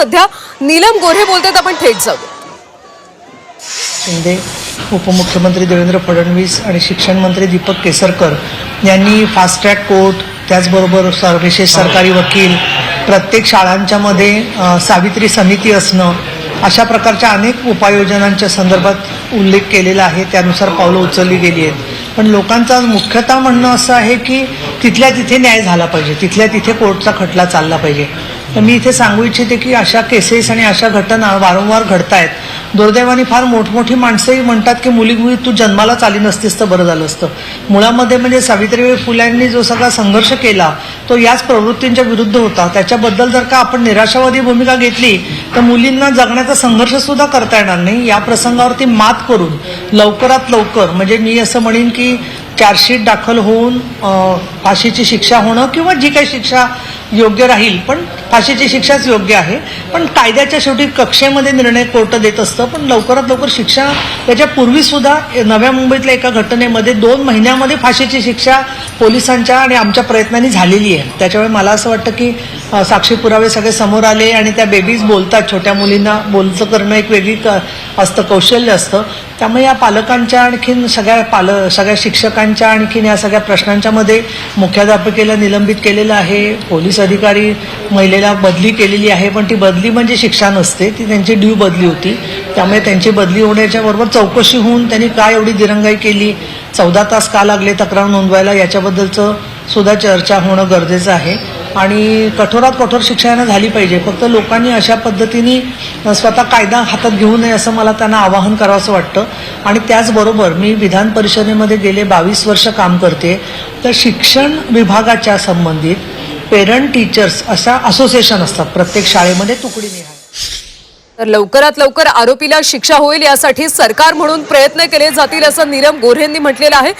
सध्या नीलम गोऱ्हे बोलतात आपण थेट जाऊ शिंदे उपमुख्यमंत्री देवेंद्र फडणवीस आणि शिक्षण मंत्री दीपक केसरकर यांनी फास्ट ट्रॅक कोर्ट त्याचबरोबर सर विशेष सरकारी वकील प्रत्येक शाळांच्या मध्ये सावित्री समिती असणं अशा प्रकारच्या अनेक उपाययोजनांच्या संदर्भात उल्लेख केलेला आहे. त्यानुसार पावलं उचलली गेली आहेत. पण लोकांचं मुख्यतः म्हणणं असं आहे की तिथल्या तिथे न्याय झाला पाहिजे तिथल्या तिथे कोर्टचा खटला चालला पाहिजे. तर मी इथे सांगू इच्छिते की अशा केसेस आणि अशा घटना वारंवार घडतायत. दुर्दैवाने फार मोठमोठी माणसंही म्हणतात की मुली मुली तू जन्मालाच आली नसतीस तर बरं झालं असतं. मुळामध्ये म्हणजे सावित्रीबाई फुल्यांनी जो सगळा संघर्ष केला तो याच प्रवृत्तींच्या विरुद्ध होता. त्याच्याबद्दल जर का आपण निराशावादी भूमिका घेतली तर मुलींना जगण्याचा संघर्ष सुद्धा करता येणार नाही. या प्रसंगावरती मात करून लवकरात लवकर म्हणजे मी असं म्हणेन की चार्जशीट दाखल होऊन फाशीची शिक्षा होणं किंवा जी काही शिक्षा योग्य राहील पण फाशीची शिक्षाच योग्य आहे. पण कायद्याच्या शेवटी कक्षेमध्ये निर्णय कोर्ट देत असतं पण लवकरात लवकर शिक्षा त्याच्या पूर्वीसुद्धा नव्या मुंबईतल्या एका घटनेमध्ये दोन महिन्यामध्ये फाशीची शिक्षा पोलिसांच्या आणि आमच्या प्रयत्नांनी झालेली आहे. त्याच्यामुळे मला असं वाटतं की साक्षी पुरावे सगळे समोर आले आणि त्या बेबीज बोलतात छोट्या मुलींना बोलचं करणं एक वेगळी क असतं कौशल्य असतं. त्यामुळे या पालकांच्या आणखीन सगळ्या पाल सगळ्या शिक्षकांच्या आणखीन या सगळ्या प्रश्नांच्या मध्ये मुख्याध्यापिकेला निलंबित केलेलं आहे. पोलीस अधिकारी महिलेला बदली केलेली आहे पण ती बदली म्हणजे शिक्षा नसते ती त्यांची ड्यू बदली होती. त्यामुळे त्यांची बदली होण्याच्या बरोबर चौकशी होऊन त्यांनी काय एवढी दिरंगाई केली चौदा तास का लागले तक्रार नोंदवायला याच्याबद्दलचं सुद्धा चर्चा होणं गरजेचं आहे. आणि कठोरात कठोर शिक्षा यांना झाली पाहिजे. फक्त लोकांनी अशा पद्धतीने स्वतः कायदा हातात घेऊ नये असं मला त्यांना आवाहन करावंसं वाटतं. आणि त्याचबरोबर मी विधान परिषदेमध्ये गेले बावीस वर्ष काम करते. तर शिक्षण विभागाच्या संबंधित पेरंट टीचर्स अशा असोसिएशन असतात. प्रत्येक शाळेमध्ये तुकडी निहाय तर लवकरात लवकर आरोपीला शिक्षा होईल यासाठी सरकार म्हणून प्रयत्न केले जातील असं नीरम गोऱ्हेंनी म्हटलेलं आहे.